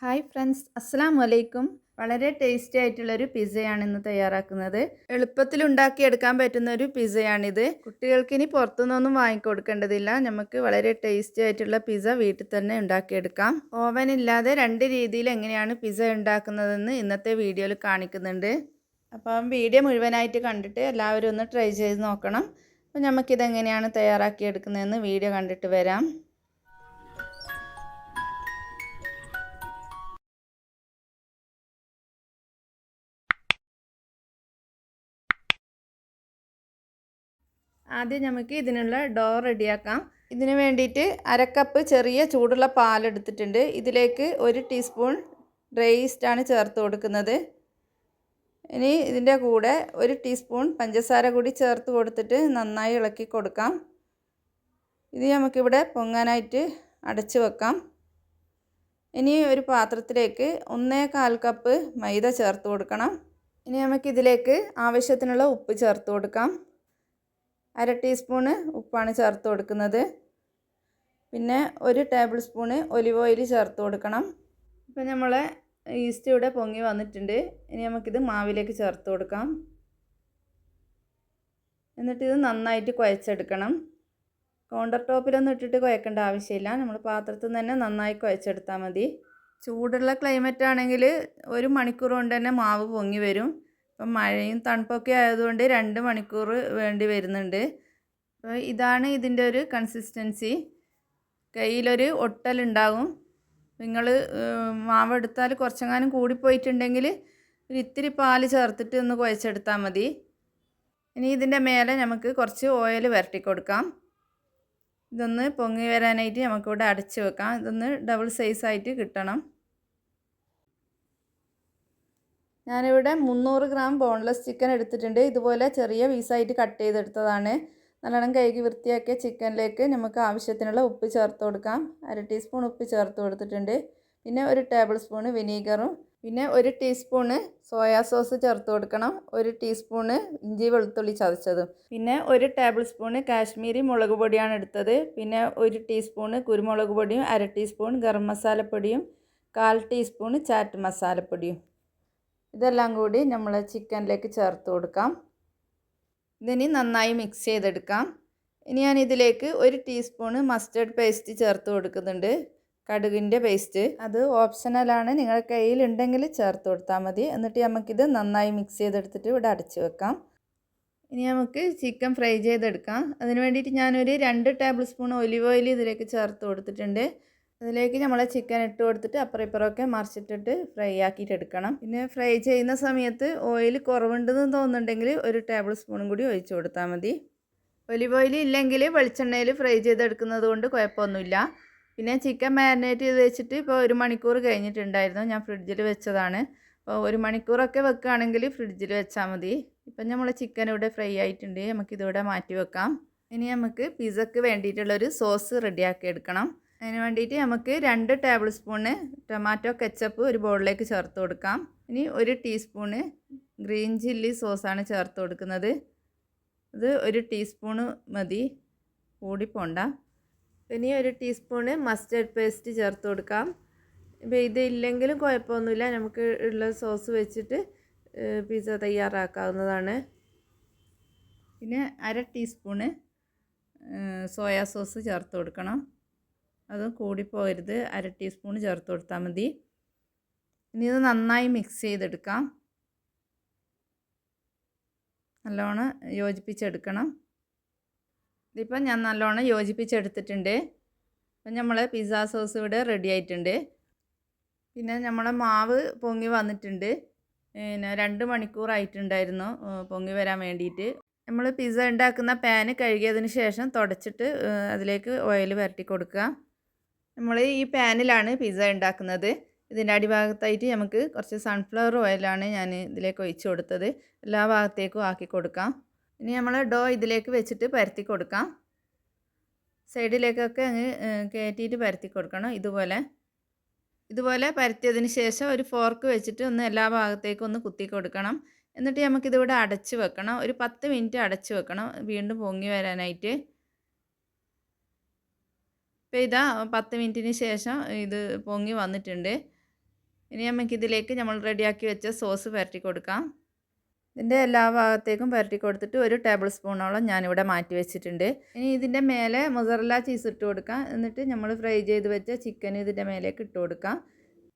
Hi friends അസ്സാം വലൈക്കും വളരെ ടേസ്റ്റി ആയിട്ടുള്ളൊരു പിസയാണ് ഇന്ന് തയ്യാറാക്കുന്നത്. എളുപ്പത്തിൽ ഉണ്ടാക്കി എടുക്കാൻ പറ്റുന്ന ഒരു പിസയാണിത് കുട്ടികൾക്ക് ഇനി പുറത്തുനിന്നൊന്നും വാങ്ങിക്കൊടുക്കേണ്ടതില്ല. നമുക്ക് വളരെ ടേസ്റ്റി ആയിട്ടുള്ള പിസ വീട്ടിൽ തന്നെ ഉണ്ടാക്കിയെടുക്കാം. ഓവൻ ഇല്ലാതെ രണ്ട് രീതിയിൽ എങ്ങനെയാണ് പിസ ഉണ്ടാക്കുന്നതെന്ന് ഇന്നത്തെ വീഡിയോയിൽ കാണിക്കുന്നുണ്ട്. അപ്പം വീഡിയോ മുഴുവനായിട്ട് കണ്ടിട്ട് എല്ലാവരും ഒന്ന് ട്രൈ ചെയ്ത് നോക്കണം. അപ്പം നമുക്കിതെങ്ങനെയാണ് തയ്യാറാക്കിയെടുക്കുന്നതെന്ന് വീഡിയോ കണ്ടിട്ട് വരാം. ആദ്യം നമുക്ക് ഇതിനുള്ള ഡോ റെഡിയാക്കാം. ഇതിന് വേണ്ടിയിട്ട് അരക്കപ്പ് ചെറിയ ചൂടുള്ള പാലെടുത്തിട്ടുണ്ട് ഇതിലേക്ക് ഒരു ടീസ്പൂൺ ഡ്രൈ ചേർത്ത് കൊടുക്കുന്നത്. ഇനി ഇതിന്റെ കൂടെ ഒരു ടീസ്പൂൺ പഞ്ചസാര കൂടി ചേർത്ത് കൊടുത്തിട്ട് നന്നായി ഇളക്കി കൊടുക്കാം. ഇത് നമുക്കിവിടെ പൊങ്ങാനായിട്ട് അടച്ച് വെക്കാം. ഇനി ഒരു പാത്രത്തിലേക്ക് ഒന്നേ കാൽ കപ്പ് മൈദ ചേർത്ത് കൊടുക്കണം. ഇനി നമുക്കിതിലേക്ക് ആവശ്യത്തിനുള്ള ഉപ്പ് ചേർത്ത് കൊടുക്കാം. അര ടീസ്പൂണ് ഉപ്പാണ് ചേർത്ത് കൊടുക്കുന്നത്. പിന്നെ ഒരു ടേബിൾ സ്പൂണ് ഒലിവ് ഓയിൽ ചേർത്ത് കൊടുക്കണം. ഇപ്പം നമ്മൾ ഈസ്റ്റ് ഇവിടെ പൊങ്ങി വന്നിട്ടുണ്ട്. ഇനി നമുക്കിത് മാവിലേക്ക് ചേർത്ത് കൊടുക്കാം. എന്നിട്ടിത് നന്നായിട്ട് കുഴച്ചെടുക്കണം. കൗണ്ടർ ടോപ്പിലൊന്നും ഇട്ടിട്ട് കുഴക്കേണ്ട ആവശ്യമില്ല. നമ്മൾ പാത്രത്തിൽ നിന്ന് തന്നെ നന്നായി കുഴച്ചെടുത്താൽ മതി. ചൂടുള്ള ക്ലൈമറ്റ് ആണെങ്കിൽ ഒരു മണിക്കൂർ കൊണ്ട് തന്നെ മാവ് പൊങ്ങി വരും. ഇപ്പം മഴയും തണുപ്പൊക്കെ ആയതുകൊണ്ട് രണ്ട് മണിക്കൂർ വേണ്ടി വരുന്നുണ്ട്. അപ്പോൾ ഇതാണ് ഇതിന്റെ ഒരു കൺസിസ്റ്റൻസി കയ്യിലൊരു ഒട്ടലുണ്ടാകും നിങ്ങൾ മാവെടുത്താൽ കുറച്ചെങ്ങാനും കൂടിപ്പോയിട്ടുണ്ടെങ്കിൽ ഒരു ഇത്തിരി പാൽ ചേർത്തിട്ട് ഒന്ന് കുഴച്ചെടുത്താൽ മതി. ഇനി ഇതിന്റെ മേലെ നമുക്ക് കുറച്ച് ഓയിൽ വരട്ടി കൊടുക്കാം. ഇതൊന്ന് പൊങ്ങി വരാനായിട്ട് നമുക്കിവിടെ അടച്ച് വെക്കാം. ഇതൊന്ന് ഡബിൾ സൈസായിട്ട് കിട്ടണം. ഞാനിവിടെ മുന്നൂറ് ഗ്രാം ബോൺലെസ് ചിക്കൻ എടുത്തിട്ടുണ്ട്. ഇതുപോലെ ചെറിയ പീസായിട്ട് കട്ട് ചെയ്തെടുത്തതാണ്. നല്ലോണം കഴുകി വൃത്തിയാക്കിയ ചിക്കനിലേക്ക് നമുക്ക് ആവശ്യത്തിനുള്ള ഉപ്പ് ചേർത്ത് കൊടുക്കാം. അര ടീസ്പൂൺ ഉപ്പ് ചേർത്ത് കൊടുത്തിട്ടുണ്ട്. പിന്നെ ഒരു ടേബിൾ സ്പൂണ് വിനീഗറും പിന്നെ ഒരു ടീസ്പൂണ് സോയാ സോസ് ചേർത്ത് കൊടുക്കണം. ഒരു ടീസ്പൂണ് ഇഞ്ചി വെളുത്തുള്ളി ചതച്ചതും. പിന്നെ ഒരു ടേബിൾ സ്പൂണ് കാശ്മീരി മുളക് പൊടിയാണ് എടുത്തത്. പിന്നെ ഒരു ടീസ്പൂണ് കുരുമുളക് പൊടിയും അര ടീസ്പൂൺ ഗരം മസാലപ്പൊടിയും കാൽ ടീസ്പൂണ് ചാറ്റ് മസാലപ്പൊടിയും. ഇതെല്ലാം കൂടി നമ്മൾ ചിക്കനിലേക്ക് ചേർത്ത് കൊടുക്കാം. ഇതിനി നന്നായി മിക്സ് ചെയ്തെടുക്കാം. ഇനി ഞാൻ ഇതിലേക്ക് ഒരു ടീസ്പൂണ് മസ്റ്റേർഡ് പേസ്റ്റ് ചേർത്ത് കൊടുക്കുന്നുണ്ട്. കടുകിന്റെ പേസ്റ്റ് അത് ഓപ്ഷണലാണ് നിങ്ങളുടെ കയ്യിലുണ്ടെങ്കിൽ ചേർത്ത് കൊടുത്താൽ മതി. എന്നിട്ട് നമുക്കിത് നന്നായി മിക്സ് ചെയ്തെടുത്തിട്ട് ഇവിടെ അടച്ച് വെക്കാം. ഇനി നമുക്ക് ചിക്കൻ ഫ്രൈ ചെയ്തെടുക്കാം. അതിന് വേണ്ടിയിട്ട് ഞാനൊരു രണ്ട് ടേബിൾ സ്പൂൺ ഒലിവ് ഓയിൽ ഇതിലേക്ക് ചേർത്ത് കൊടുത്തിട്ടുണ്ട്. അതിലേക്ക് നമ്മൾ ചിക്കൻ ഇട്ട് കൊടുത്തിട്ട് അപ്പുറം ഇപ്പുറമൊക്കെ മറിച്ചിട്ടിട്ട് ഫ്രൈ ആക്കിയിട്ട് എടുക്കണം. പിന്നെ ഫ്രൈ ചെയ്യുന്ന സമയത്ത് ഓയിൽ കുറവുണ്ടെന്ന് തോന്നുന്നുണ്ടെങ്കിൽ ഒരു ടേബിൾ സ്പൂണും കൂടി ഒഴിച്ചു കൊടുത്താൽ മതി. ഒലിവ് ഓയിൽ ഇല്ലെങ്കിൽ വെളിച്ചെണ്ണയിൽ ഫ്രൈ ചെയ്തെടുക്കുന്നത് കൊണ്ട് കുഴപ്പമൊന്നുമില്ല. പിന്നെ ചിക്കൻ മാരിനേറ്റ് ചെയ്ത് വെച്ചിട്ട് ഇപ്പോൾ ഒരു മണിക്കൂർ കഴിഞ്ഞിട്ടുണ്ടായിരുന്നു. ഞാൻ ഫ്രിഡ്ജിൽ വെച്ചതാണ്. അപ്പോൾ ഒരു മണിക്കൂറൊക്കെ വെക്കുകയാണെങ്കിൽ ഫ്രിഡ്ജിൽ വെച്ചാൽ മതി. ഇപ്പം നമ്മൾ ചിക്കൻ ഇവിടെ ഫ്രൈ ആയിട്ടുണ്ട്. നമുക്കിതിവിടെ മാറ്റി വെക്കാം. ഇനി നമുക്ക് പിസക്ക് വേണ്ടിയിട്ടുള്ളൊരു സോസ് റെഡിയാക്കി എടുക്കണം. അതിന് വേണ്ടിയിട്ട് നമുക്ക് രണ്ട് ടേബിൾ സ്പൂണ് ടൊമാറ്റോ കെച്ചപ്പ് ഒരു ബൗളിലേക്ക് ചേർത്ത് കൊടുക്കാം. ഇനി ഒരു ടീസ്പൂണ് ഗ്രീൻ ചില്ലി സോസാണ് ചേർത്ത് കൊടുക്കുന്നത്. ഇത് ഒരു ടീസ്പൂണ് മതി. കൂടിപ്പോണ്ട. ഇനി ഒരു ടീസ്പൂണ് മസ്റ്റർഡ് പേസ്റ്റ് ചേർത്ത് കൊടുക്കാം. ഇപ്പോൾ ഇത് ഇല്ലെങ്കിലും കുഴപ്പമൊന്നുമില്ല. നമുക്ക് ഉള്ള സോസ് വെച്ചിട്ട് പിസ്സ തയ്യാറാക്കാവുന്നതാണ്. പിന്നെ അര ടീസ്പൂണ് സോയാ സോസ് ചേർത്ത് കൊടുക്കണം. അത് കൂടിപ്പോകരുത്. അര ടീസ്പൂൺ ചേർത്ത് കൊടുത്താൽ മതി. ഇനി ഇത് നന്നായി മിക്സ് ചെയ്തെടുക്കാം. നല്ലോണം യോജിപ്പിച്ചെടുക്കണം. ഇതിപ്പം ഞാൻ നല്ലോണം യോജിപ്പിച്ചെടുത്തിട്ടുണ്ട്. അപ്പം നമ്മൾ പിസ്സ സോസ് ഇവിടെ റെഡി ആയിട്ടുണ്ട്. പിന്നെ നമ്മളെ മാവ് പൊങ്ങി വന്നിട്ടുണ്ട്. പിന്നെ രണ്ട് മണിക്കൂറായിട്ടുണ്ടായിരുന്നു പൊങ്ങി വരാൻ വേണ്ടിയിട്ട്. നമ്മൾ പിസ്സ ഉണ്ടാക്കുന്ന പാന് കഴുകിയതിന് ശേഷം തുടച്ചിട്ട് അതിലേക്ക് ഓയിൽ വരട്ടി കൊടുക്കുക. നമ്മൾ ഈ പാനിലാണ് പിസ്സ ഉണ്ടാക്കുന്നത്. ഇതിന്റെ അടിഭാഗത്തായിട്ട് നമുക്ക് കുറച്ച് സൺഫ്ലവർ ഓയിലാണ് ഞാൻ ഇതിലേക്ക് ഒഴിച്ചു കൊടുത്തത്. എല്ലാ ഭാഗത്തേക്കും ആക്കി കൊടുക്കാം. ഇനി നമ്മൾ ഡോ ഇതിലേക്ക് വെച്ചിട്ട് പരത്തി കൊടുക്കാം. സൈഡിലേക്കൊക്കെ അങ്ങ് കയറ്റിയിട്ട് പരത്തി കൊടുക്കണം ഇതുപോലെ. ഇതുപോലെ പരത്തിയതിന് ശേഷം ഒരു ഫോർക്ക് വെച്ചിട്ട് ഒന്ന് എല്ലാ ഭാഗത്തേക്കും ഒന്ന് കുത്തി കൊടുക്കണം. എന്നിട്ട് നമുക്കിതിവിടെ അടച്ച് വെക്കണം. ഒരു പത്ത് മിനിറ്റ് അടച്ച് വെക്കണം. വീണ്ടും പൊങ്ങി വരാനായിട്ട്. ഇപ്പോൾ ഇതാ പത്ത് മിനിറ്റിന് ശേഷം ഇത് പൊങ്ങി വന്നിട്ടുണ്ട്. ഇനി നമുക്ക് ഇതിലേക്ക് നമ്മൾ റെഡിയാക്കി വെച്ച സോസ് പുരട്ടി കൊടുക്കാം. ഇതിന്റെ എല്ലാ ഭാഗത്തേക്കും പുരട്ടി കൊടുത്തിട്ട് ഒരു ടേബിൾ സ്പൂണോളം ഞാനിവിടെ മാറ്റി വെച്ചിട്ടുണ്ട്. ഇനി ഇതിന്റെ മേലെ മൊസറല്ല ചീസ് ഇട്ട് കൊടുക്കാം. എന്നിട്ട് നമ്മൾ ഫ്രൈ ചെയ്ത് വെച്ച ചിക്കൻ ഇതിന്റെ മേലേക്ക് ഇട്ട് കൊടുക്കാം.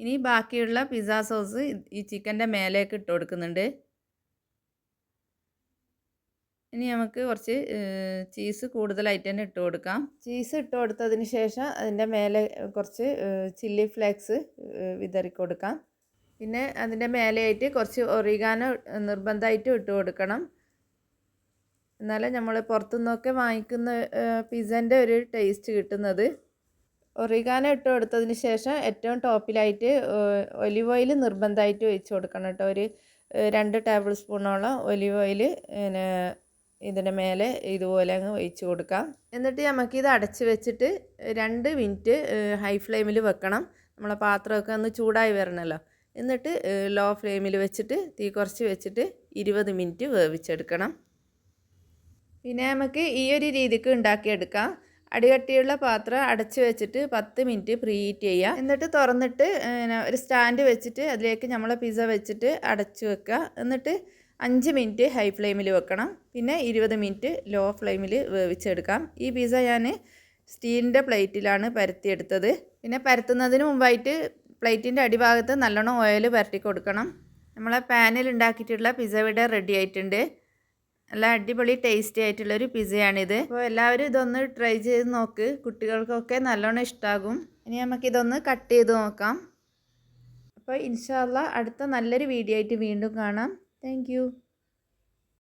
ഇനി ബാക്കിയുള്ള പിസ്സ സോസ് ഈ ചിക്കന്റെ മേലേക്ക് ഇട്ട് കൊടുക്കുന്നുണ്ട്. ഇനി നമുക്ക് കുറച്ച് ചീസ് കൂടുതലായിട്ട് തന്നെ ഇട്ട് കൊടുക്കാം. ചീസ് ഇട്ട് കൊടുത്തതിന് ശേഷം അതിന്റെ മേലെ കുറച്ച് ചില്ലി ഫ്ലേക്സ് വിതറി കൊടുക്കാം. പിന്നെ അതിന്റെ മേലെയായിട്ട് കുറച്ച് ഒറിഗാനോ നിർബന്ധമായിട്ട് ഇട്ട് കൊടുക്കണം. എന്നാലേ നമ്മൾ പുറത്തുനിന്നൊക്കെ വാങ്ങിക്കുന്ന പിസ്സന്റെ ഒരു ടേസ്റ്റ് കിട്ടുന്നത്. ഒറിഗാനോ ഇട്ട് കൊടുത്തതിന് ശേഷം ഏറ്റവും ടോപ്പിലായിട്ട് ഒലിവ് ഓയിൽ നിർബന്ധമായിട്ട് ഒഴിച്ച് കൊടുക്കണം കേട്ടോ. ഒരു രണ്ട് ടേബിൾ സ്പൂണോളം ഒലിവ് ഓയിൽ പിന്നെ ഇതിന്റെ മേലെ ഇതുപോലെ അങ്ങ് ഒഴിച്ച് കൊടുക്കാം. എന്നിട്ട് നമുക്കിത് അടച്ച് വെച്ചിട്ട് രണ്ട് മിനിറ്റ് ഹൈ ഫ്ലെയിമിൽ വെക്കണം. നമ്മളെ പാത്രമൊക്കെ ഒന്ന് ചൂടായി വരണമല്ലോ എന്നിട്ട് ലോ ഫ്ലെയിമിൽ വെച്ചിട്ട് തീ കുറച്ച് വെച്ചിട്ട് ഇരുപത് മിനിറ്റ് വേവിച്ചെടുക്കണം. പിന്നെ നമുക്ക് ഈ ഒരു രീതിക്ക് ഉണ്ടാക്കിയെടുക്കാം. അടികട്ടിയുള്ള പാത്രം അടച്ച് വെച്ചിട്ട് പത്ത് മിനിറ്റ് പ്രീ ഹീറ്റ് ചെയ്യുക എന്നിട്ട് തുറന്നിട്ട് ഒരു സ്റ്റാൻഡ് വെച്ചിട്ട് അതിലേക്ക് നമ്മളെ പിസ്സ വെച്ചിട്ട് അടച്ച് വെക്കുക. എന്നിട്ട് അഞ്ച് മിനിറ്റ് ഹൈ ഫ്ലെയിമിൽ വെക്കണം. പിന്നെ ഇരുപത് മിനിറ്റ് ലോ ഫ്ലെയിമിൽ വേവിച്ചെടുക്കാം. ഈ പിസ്സ ഞാൻ സ്റ്റീലിന്റെ പ്ലേറ്റിലാണ് പരത്തിയെടുത്തത്. പിന്നെ പരത്തുന്നതിന് മുമ്പായിട്ട് പ്ലേറ്റിന്റെ അടിഭാഗത്ത് നല്ലോണം ഓയിൽ പരട്ടി കൊടുക്കണം. നമ്മളെ പാനിൽ ഉണ്ടാക്കിയിട്ടുള്ള പിസ്സ ഇവിടെ റെഡി ആയിട്ടുണ്ട്. നല്ല അടിപൊളി ടേസ്റ്റി ആയിട്ടുള്ളൊരു പിസ്സയാണിത്. അപ്പോൾ എല്ലാവരും ഇതൊന്ന് ട്രൈ ചെയ്ത് നോക്ക്. കുട്ടികൾക്കൊക്കെ നല്ലോണം ഇഷ്ടമാകും ഇനി നമുക്കിതൊന്ന് കട്ട് ചെയ്ത് നോക്കാം. അപ്പോൾ ഇൻഷാല്ല അടുത്ത നല്ലൊരു വീഡിയോ ആയിട്ട് വീണ്ടും കാണാം. Thank you.